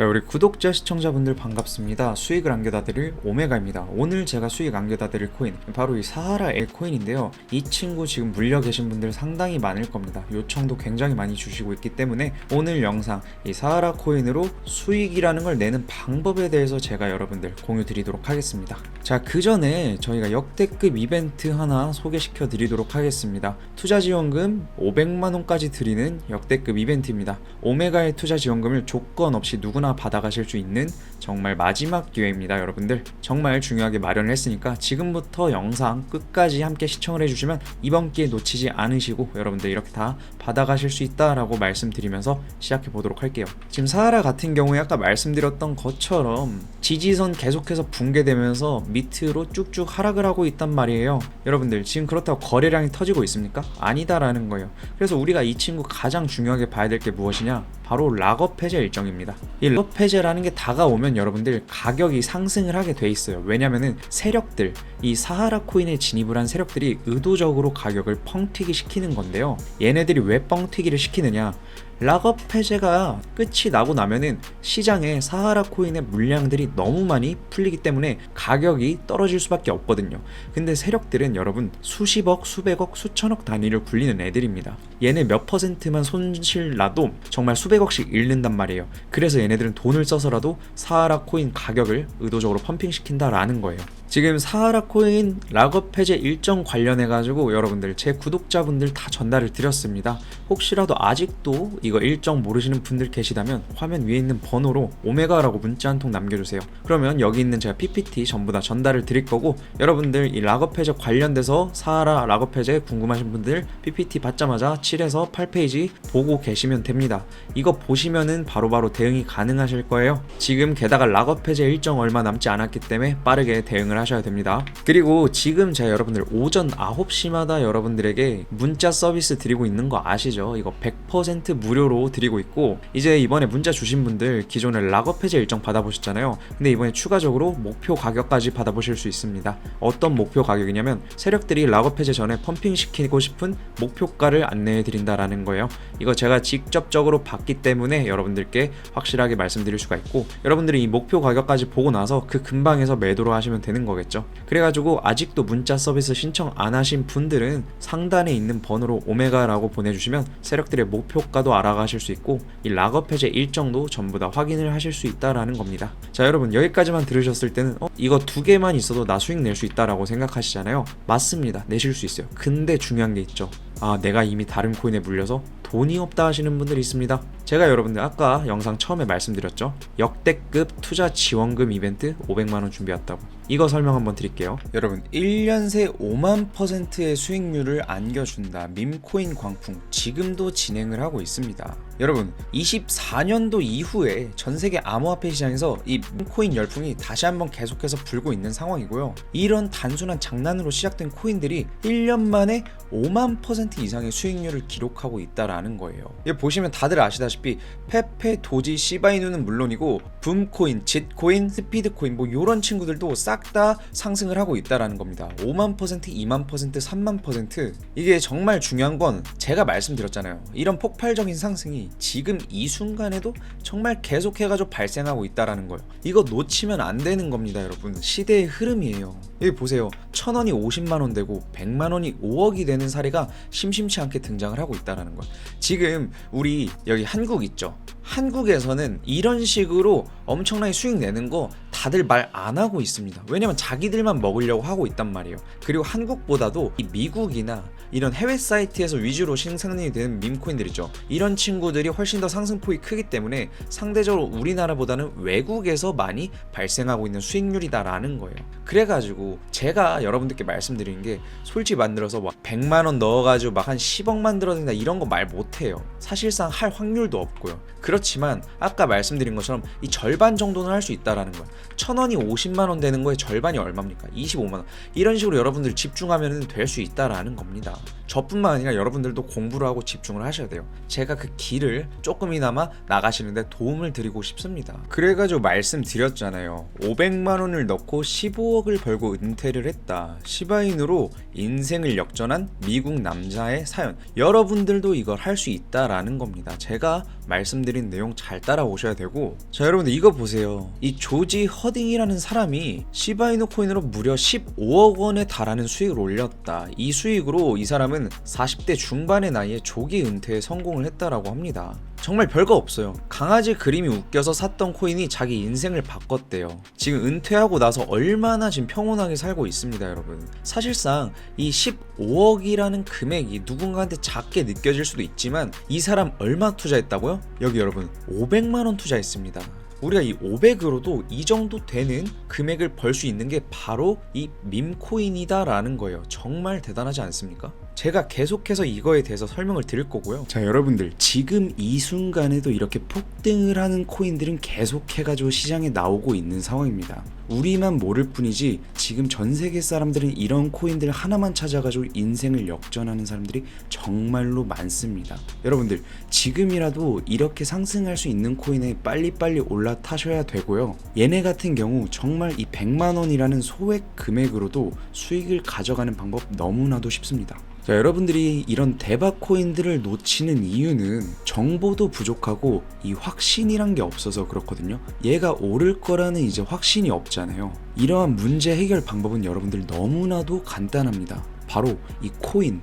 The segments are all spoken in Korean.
자 우리 구독자 시청자분들 반갑습니다. 수익을 안겨다 드릴 오메가입니다. 오늘 제가 수익 안겨다 드릴 코인 바로 이 사하라 엘 코인인데요. 이 친구 지금 물려 계신 분들 상당히 많을 겁니다. 요청도 굉장히 많이 주시고 있기 때문에 오늘 영상 이 사하라 코인으로 수익이라는 걸 내는 방법에 대해서 제가 여러분들 공유 드리도록 하겠습니다. 자 그 전에 저희가 역대급 이벤트 하나 소개시켜 드리도록 하겠습니다. 투자 지원금 500만원까지 드리는 역대급 이벤트입니다. 오메가의 투자 지원금을 조건 없이 누구나 받아가실 수 있는 정말 마지막 기회입니다, 여러분들. 정말 중요하게 마련을 했으니까 지금부터 영상 끝까지 함께 시청을 해주시면 이번 기회 놓치지 않으시고 여러분들 이렇게 다 받아가실 수 있다라고 말씀드리면서 시작해 보도록 할게요. 지금 사하라 같은 경우에 아까 말씀드렸던 것처럼 지지선 계속해서 붕괴되면서 밑으로 쭉쭉 하락을 하고 있단 말이에요. 여러분들 지금 그렇다고 거래량이 터지고 있습니까? 아니다라는 거예요. 그래서 우리가 이 친구 가장 중요하게 봐야 될 게 무엇이냐? 바로 락업 해제 일정입니다. 이 락업 해제라는 게 다가오면 여러분들 가격이 상승을 하게 돼 있어요. 왜냐면은 세력들, 이 사하라 코인에 진입을 한 세력들이 의도적으로 가격을 펑튀기 시키는 건데요. 얘네들이 왜 뻥튀기를 시키느냐? 락업 해제가 끝이 나고 나면은 시장에 사하라 코인의 물량들이 너무 많이 풀리기 때문에 가격이 떨어질 수밖에 없거든요. 근데 세력들은 여러분 수십억, 수백억, 수천억 단위를 굴리는 애들입니다. 얘네 몇 퍼센트만 손실 나도 정말 수백억씩 잃는단 말이에요. 그래서 얘네들은 돈을 써서라도 사하라 코인 가격을 의도적으로 펌핑시킨다라는 거예요. 지금 사하라 코인 락업 해제 일정 관련해 가지고 여러분들 제 구독자분들 다 전달을 드렸습니다. 혹시라도 아직도 이거 일정 모르시는 분들 계시다면 화면 위에 있는 번호로 오메가라고 문자 한 통 남겨주세요. 그러면 여기 있는 제가 PPT 전부 다 전달을 드릴 거고 여러분들 이 락업 해제 관련돼서 사하라 락업 해제 궁금하신 분들 PPT 받자마자 7에서 8페이지 보고 계시면 됩니다. 이거 보시면은 바로바로 대응이 가능하실 거예요. 지금 게다가 락업 해제 일정 얼마 남지 않았기 때문에 빠르게 대응을 하셔야 됩니다. 그리고 지금 제가 여러분들 오전 9시마다 여러분들에게 문자 서비스 드리고 있는 거 아시죠? 이거 100% 무료로 드리고 있고 이제 이번에 문자 주신 분들 기존에 락업 해제 일정 받아보셨잖아요. 근데 이번에 추가적으로 목표 가격까지 받아보실 수 있습니다. 어떤 목표 가격이냐면 세력들이 락업 해제 전에 펌핑 시키고 싶은 목표가를 안내해 드린다라는 거예요. 이거 제가 직접적으로 받기 때문에 여러분들께 확실하게 말씀드릴 수가 있고 여러분들이 이 목표 가격까지 보고 나서 그 근방에서 매도를 하시면 되는 거 겠죠. 그래가지고 아직도 문자 서비스 신청 안 하신 분들은 상단에 있는 번호로 오메가라고 보내주시면 세력들의 목표가도 알아가실 수 있고 이 락업 해제 일정도 전부 다 확인을 하실 수 있다라는 겁니다. 자 여러분 여기까지만 들으셨을 때는 어, 이거 두 개만 있어도 나 수익 낼 수 있다라고 생각하시잖아요. 맞습니다. 내실 수 있어요. 근데 중요한 게 있죠. 아 내가 이미 다른 코인에 물려서 돈이 없다 하시는 분들이 있습니다. 제가 여러분들 아까 영상 처음에 말씀드렸죠. 역대급 투자 지원금 이벤트 500만원 준비했다고. 이거 설명 한번 드릴게요. 여러분 1년 새 5만 퍼센트의 수익률을 안겨준다. 밈코인 광풍 지금도 진행을 하고 있습니다. 여러분 24년도 이후에 전 세계 암호화폐 시장에서 이 밈코인 열풍이 다시 한번 계속해서 불고 있는 상황이고요. 이런 단순한 장난으로 시작된 코인들이 1년 만에 5만 퍼센트 이상의 수익률을 기록하고 있다라는 거예요. 이거 보시면 다들 아시다시피 페페, 도지, 시바이누는 물론이고 붐코인, 짓코인, 스피드코인 뭐 이런 친구들도 싹다 상승을 하고 있다라는 겁니다. 5만 퍼센트, 2만 퍼센트, 3만 퍼센트 이게 정말 중요한 건 제가 말씀드렸잖아요. 이런 폭발적인 상승이 지금 이 순간에도 정말 계속해가지고 발생하고 있다라는 거예요. 이거 놓치면 안 되는 겁니다, 여러분. 시대의 흐름이에요. 여기 보세요. 천 원이 50만 원 되고 100만 원이 5억이 되는 사례가 심심치 않게 등장을 하고 있다라는 거예요. 지금 우리 여기 한국 있죠. 한국에서는 이런 식으로 엄청나게 수익 내는 거 다들 말 안 하고 있습니다. 왜냐면 자기들만 먹으려고 하고 있단 말이에요. 그리고 한국보다도 이 미국이나 이런 해외 사이트에서 위주로 생산이 되는 밈코인들 있죠. 이런 친구들이 훨씬 더 상승폭이 크기 때문에 상대적으로 우리나라보다는 외국에서 많이 발생하고 있는 수익률이다라는 거예요. 그래가지고 제가 여러분들께 말씀드리는 게 솔직히 만들어서 막 100만 원 넣어가지고 막 한 10억 만들어야 된다 이런 거 말 못해요. 사실상 할 확률도 없고요. 그렇지만 아까 말씀드린 것처럼 이 절반 정도는 할 수 있다라는 거예요. 천 원이 50만 원 되는 거에 절반이 얼마입니까? 25만 원. 이런 식으로 여러분들 집중하면 될 수 있다라는 겁니다. 저뿐만 아니라 여러분들도 공부를 하고 집중을 하셔야 돼요. 제가 그 길을 조금이나마 나가시는데 도움을 드리고 싶습니다. 그래가지고 말씀드렸잖아요. 500만 원을 넣고 15억을 벌고 은퇴를 했다. 시바인으로 인생을 역전한 미국 남자의 사연. 여러분들도 이걸 할 수 있다라는 겁니다. 제가 말씀드린 내용 잘 따라오셔야 되고 자 여러분들 이거 보세요. 이 조지 허 딩이라는 사람이 시바이노 코인으로 무려 15억 원에 달하는 수익을 올렸다. 이 수익으로 이 사람은 40대 중반의 나이에 조기 은퇴에 성공을 했다라고 합니다. 정말 별거 없어요. 강아지 그림이 웃겨서 샀던 코인이 자기 인생을 바꿨대요. 지금 은퇴하고 나서 얼마나 지금 평온하게 살고 있습니다, 여러분. 사실상 이 15억이라는 금액이 누군가한테 작게 느껴질 수도 있지만 이 사람 얼마 투자했다고요? 여기 여러분 500만 원 투자했습니다. 우리가 이 500으로도 이 정도 되는 금액을 벌 수 있는 게 바로 이 밈코인이다라는 거예요. 정말 대단하지 않습니까? 제가 계속해서 이거에 대해서 설명을 드릴 거고요. 자, 여러분들 지금 이 순간에도 이렇게 폭등을 하는 코인들은 계속해가지고 시장에 나오고 있는 상황입니다. 우리만 모를 뿐이지 지금 전 세계 사람들은 이런 코인들 하나만 찾아가지고 인생을 역전하는 사람들이 정말로 많습니다. 여러분들 지금이라도 이렇게 상승할 수 있는 코인에 빨리빨리 올라타셔야 되고요. 얘네 같은 경우 정말 이 100만 원이라는 소액 금액으로도 수익을 가져가는 방법 너무나도 쉽습니다. 자, 여러분들이 이런 대박 코인들을 놓치는 이유는 정보도 부족하고 이 확신이란 게 없어서 그렇거든요. 얘가 오를 거라는 이제 확신이 없잖아요. 이러한 문제 해결 방법은 여러분들 너무나도 간단합니다. 바로 이 코인,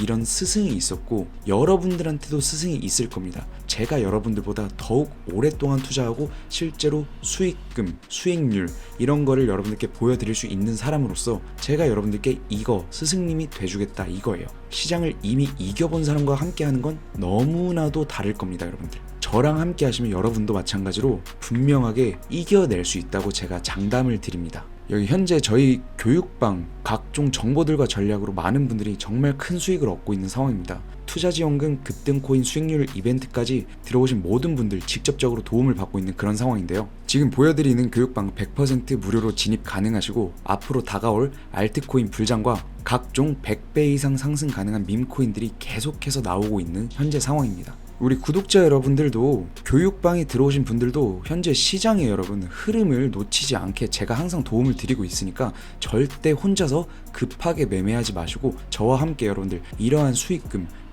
이런 스승이 있었고 여러분들한테도 스승이 있을 겁니다. 제가 여러분들보다 더욱 오랫동안 투자하고 실제로 수익금, 수익률 이런 거를 여러분들께 보여드릴 수 있는 사람으로서 제가 여러분들께 이거 스승님이 돼주겠다 이거예요. 시장을 이미 이겨본 사람과 함께 하는 건 너무나도 다를 겁니다, 여러분들. 저랑 함께 하시면 여러분도 마찬가지로 분명하게 이겨낼 수 있다고 제가 장담을 드립니다. 여기 현재 저희 교육방 각종 정보들과 전략으로 많은 분들이 정말 큰 수익을 얻고 있는 상황입니다. 투자지원금 급등 코인 수익률 이벤트까지 들어오신 모든 분들 직접적으로 도움을 받고 있는 그런 상황인데요. 지금 보여드리는 교육방 100% 무료로 진입 가능하시고 앞으로 다가올 알트코인 불장과 각종 100배 이상 상승 가능한 밈코인들이 계속해서 나오고 있는 현재 상황입니다. 우리 구독자 여러분들도 교육방에 들어오신 분들도 현재 시장의 여러분 흐름을 놓치지 않게 제가 항상 도움을 드리고 있으니까 절대 혼자서 급하게 매매하지 마시고 저와 함께 여러분들 이러한 수익금